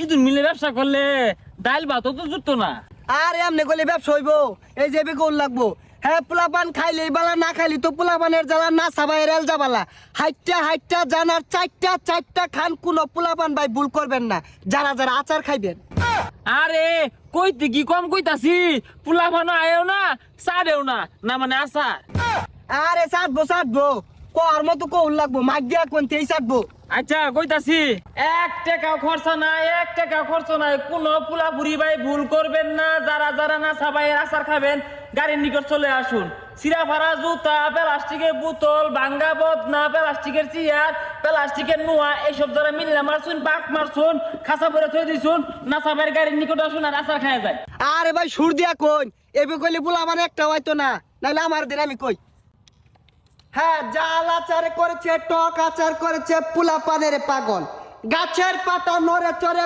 ইদুর মিলে ব্যবসা করলে ডাইল ভাত তো জুটতো না। আর এমনি করলে ব্যবসা হইব এই যে বেগুন লাগবো। হ্যাঁ পোলাপান খাইলে বালা না খাইলি তো পোলাপানের জ্বালা না সাবাই রেল যাবালা। হাইটটা হাইটটা জানার চারটা চারটা খান কোনো পোলাপান ভাই ভুল করবেন না। যারা যারা আচার খাইবেন। আরে কইতে কি কম কইতাছি? পোলা ভানো আয়ও না সারেও না। না মানে আসা আরে চাটবো চাটবো কর মতো কৌল লাগবো মাগ দিয়া কোন তেই চাটবো আচ্ছা কইতাছি। এক টাকা খরচা নাই এক টাকা খরচ নাই। কোন পুলা বুড়ি ভাই ভুল করবেন না যারা যারা না সাবাই আচার খাবেন গাড়ির নিকট চলে আসুন। জুতা প্লাস্টিকের বোতল ভাঙ্গা বদনা প্লাস্টিকের চেয়ার প্লাস্টিকের নোয়া এইসব যারা মিললে মারছুন বাক মারছুন খাসা ভরে থই দিছুন না সাবাইয়ের গাড়ির নিকট আসুন আর আচার খাওয়া যায়। আরে ভাই সুর দিয়া কোন এবে কইলে পোলাপান একটা হয়তো না নাইলে আমার দিন আমি কই। হ্যাঁ জাল আচার করেছে টক আচার করেছে পোলাপানের পাগল। গাছের পাতা নড়ে চড়ে